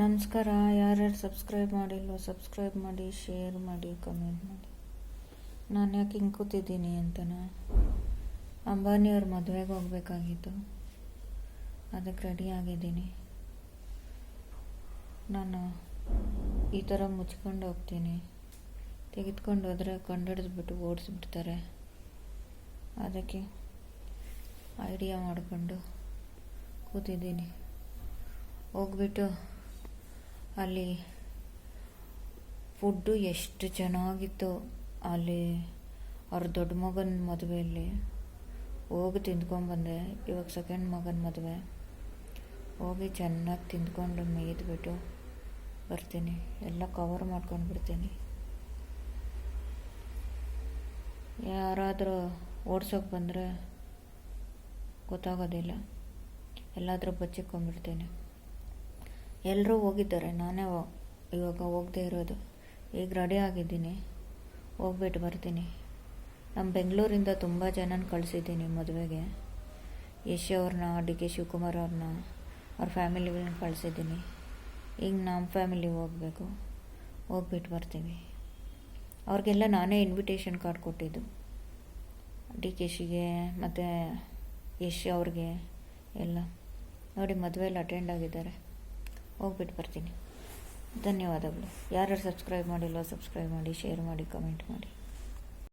ನಮಸ್ಕಾರ. ಯಾರ್ಯಾರು ಸಬ್ಸ್ಕ್ರೈಬ್ ಮಾಡಿಲ್ವೋ ಸಬ್ಸ್ಕ್ರೈಬ್ ಮಾಡಿ ಶೇರ್ ಮಾಡಿ ಕಮೆಂಟ್ ಮಾಡಿ. ನಾನು ಯಾಕೆ ಹಿಂಗೆ ಕೂತಿದ್ದೀನಿ ಅಂತನಾ? ಅಂಬಾನಿಯವ್ರ ಮದುವೆಗೆ ಹೋಗ್ಬೇಕಾಗಿತ್ತು. ಅದಕ್ಕೆ ರೆಡಿ ಆಗಿದ್ದೀನಿ. ನಾನು ಈ ಥರ ಮುಚ್ಕೊಂಡು ಹೋಗ್ತೀನಿ. ತೆಗೆದುಕೊಂಡು ಹೋದರೆ ಕಂಡಿಡಿದ್ಬಿಟ್ಟು ಓಡಿಸ್ಬಿಡ್ತಾರೆ. ಅದಕ್ಕೆ ಐಡಿಯಾ ಮಾಡಿಕೊಂಡು ಕೂತಿದ್ದೀನಿ. ಹೋಗ್ಬಿಟ್ಟು ಅಲ್ಲಿ ಫುಡ್ಡು ಎಷ್ಟು ಚೆನ್ನಾಗಿತ್ತು. ಅಲ್ಲಿ ಅವ್ರ ದೊಡ್ಡ ಮಗನ ಮದುವೆಯಲ್ಲಿ ಹೋಗಿ ತಿಂದ್ಕೊಂಡ್ಬಂದೆ ಇವಾಗ ಸೆಕೆಂಡ್ ಮಗನ ಮದುವೆ. ಹೋಗಿ ಚೆನ್ನಾಗಿ ತಿಂದ್ಕೊಂಡು ಮೇಯ್ದುಬಿಟ್ಟು ಬರ್ತೀನಿ. ಎಲ್ಲ ಕವರ್ ಮಾಡ್ಕೊಂಡು ಬಿಡ್ತೀನಿ. ಯಾರಾದರೂ ಓಡ್ಸೋಕೆ ಬಂದರೆ ಗೊತ್ತಾಗೋದಿಲ್ಲ. ಎಲ್ಲಾದರೂ ಬಚ್ಚಿಕೊಂಡ್ಬಿಡ್ತೀನಿ ಎಲ್ಲರೂ ಹೋಗಿದ್ದಾರೆ. ನಾನೇ ಇವಾಗ ಹೋಗದೆ ಇರೋದು. ಈಗ ರೆಡಿ ಆಗಿದ್ದೀನಿ. ಹೋಗ್ಬಿಟ್ಟು ಬರ್ತೀನಿ. ನಮ್ಮ ಬೆಂಗಳೂರಿಂದ ತುಂಬ ಜನನ ಕಳಿಸಿದ್ದೀನಿ ಮದುವೆಗೆ. ಯಶ್ ಅವ್ರನ್ನ ಡಿ ಕೆ ಶಿವಕುಮಾರ್ ಅವ್ರನ್ನ ಅವ್ರ ಫ್ಯಾಮಿಲಿಗಳನ್ನ ಕಳಿಸಿದ್ದೀನಿ. ಈಗ ನಮ್ಮ ಫ್ಯಾಮಿಲಿ ಹೋಗಬೇಕು. ಹೋಗ್ಬಿಟ್ಟು ಬರ್ತೀವಿ. ಅವ್ರಿಗೆಲ್ಲ ನಾನೇ ಇನ್ವಿಟೇಷನ್ ಕಾರ್ಡ್ ಕೊಟ್ಟಿದ್ದು. ಡಿ ಕೆ ಶಿಗೆ ಮತ್ತು ಯಶ್ ಅವ್ರಿಗೆ ಎಲ್ಲ. ನೋಡಿ ಮದುವೆಯಲ್ಲಿ ಅಟೆಂಡ್ ಆಗಿದ್ದಾರೆ. ಹೋಗ್ಬಿಟ್ಟು ಬರ್ತೀನಿ. ಧನ್ಯವಾದಗಳು. ಯಾರ್ಯಾರು ಸಬ್ಸ್ಕ್ರೈಬ್ ಮಾಡಿಲ್ವೋ ಸಬ್ಸ್ಕ್ರೈಬ್ ಮಾಡಿ ಶೇರ್ ಮಾಡಿ ಕಮೆಂಟ್ ಮಾಡಿ.